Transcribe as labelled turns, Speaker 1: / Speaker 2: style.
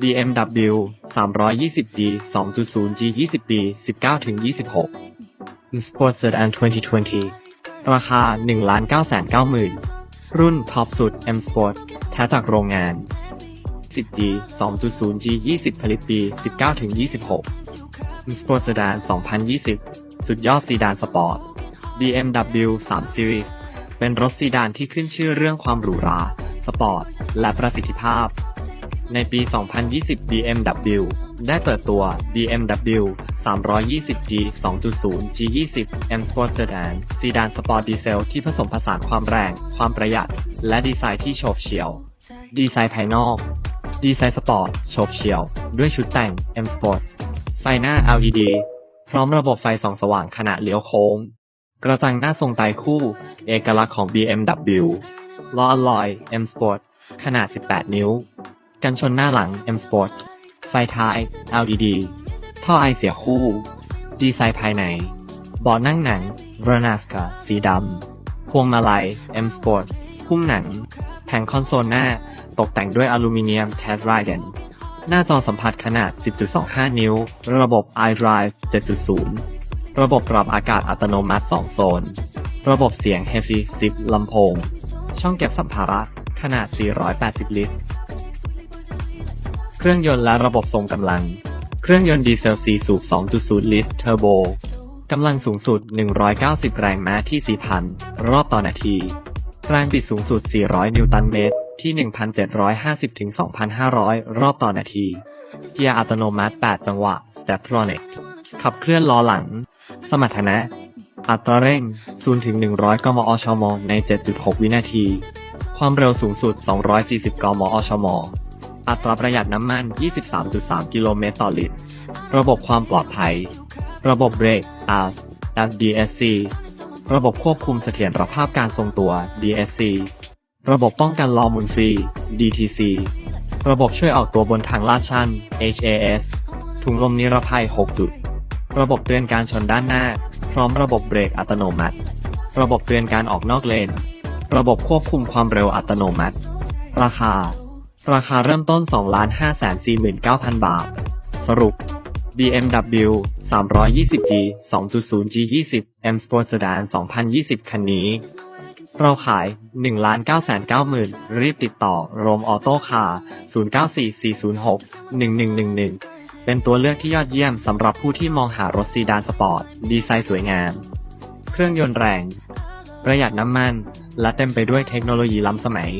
Speaker 1: BMW 320G 2.0 G 20ปี19-26 Sport Sedan 2020 ราคา 1,990,000 รุ่นท็อปสุด M Sport แท้จากโรงงาน 10G 2.0 G 20 ผลิตปี 19-26 Sport Sedan 2020 สุดยอดซีดานสปอร์ต BMW 3 Series เป็นรถซีดานที่ขึ้นชื่อเรื่องความหรูหรา สปอร์ต และประสิทธิภาพ ในปี 2020 BMW ได้เปิดตัว BMW 320G 2.0 G20 M Sport Sedan ซีดานสปอร์ตดีเซลที่ผสมผสานความแรง ความประหยัด และดีไซน์ที่โฉบเฉี่ยว ดีไซน์ภายนอก ดีไซน์สปอร์ตโฉบเฉี่ยว ด้วยชุดแต่ง M Sport ไฟหน้า LED พร้อมระบบไฟส่องสว่างขณะเลี้ยวโค้ง กระจังหน้าทรงไตคู่ เอกลักษณ์ของ BMW ล้ออลลอย M Sport ขนาด 18 นิ้ว กันชนหน้าหลัง M Sport ไฟท้าย LED ท่อไอเสียคู่ ดีไซน์ภายในเบาะนั่งหนัง v e r n a s c a สีดำ พวงมาลัย M Sport พุ่มหนัง แผงคอนโซลหน้า ตกแต่งด้วยอลูมิเนียมแทสไรเดนหน้าจอสัมผัสขนาด 10.25 นิ้ว ระบบ iDrive 7.0 ระบบปรับอากาศอัตโนมัติ 2 โซน ระบบเสียง Heavy 10ลำโพง ช่องเก็บสัมภาระขนาด 480 ลิตร เครื่องยนต์และระบบทรงกำลัง เครื่องยนต์ดีเซล 4 สูบ 2.0 ลิตรเทอร์โบ กำลังสูงสุด 190 แรงม้าที่ 4,000 รอบต่อนาที แรงบิดสูงสุด 400 นิวตันเมตร ที่ 1,750-2,500 รอบต่อนาที เกียร์อัตโนมัติ 8 จังหวะ Steptronic ขับเคลื่อนล้อหลัง สมรรถนะ อัตราเร่ง0ถึง100 กมอชม ใน 7.6 วินาที ความเร็วสูงสุด 240 กมอชม อัตราประหยัดน้ำมัน 23.3 กิโลเมตรต่อลิตร ระบบความปลอดภัย ระบบเบรก ARS FDSC ระบบควบคุมเสถียรภาพการทรงตัว DSC ระบบป้องกันล้อหมุนฟรี DTC ระบบช่วยออกตัวบนทางลาดชัน HAS ถุงลมนิรภัย 6 จุด ระบบเตือนการชนด้านหน้า พร้อมระบบเบรกอัตโนมัติ ระบบเตือนการออกนอกเลน ระบบควบคุมความเร็วอัตโนมัติ ราคา ราคาเริ่มต้น 2,549,000 บาท สรุป BMW 320G 2.0 G20 M Sport Sedan 2020 คันนี้ เราขาย 1,990,000 รีบติดต่อโรมออโต้คาร์0944061111 เป็นตัวเลือกที่ยอดเยี่ยมสำหรับผู้ที่มองหารถซีดานสปอร์ต ดีไซน์สวยงาม เครื่องยนต์แรง ประหยัดน้ำมัน และเต็มไปด้วยเทคโนโลยีล้ำสมัย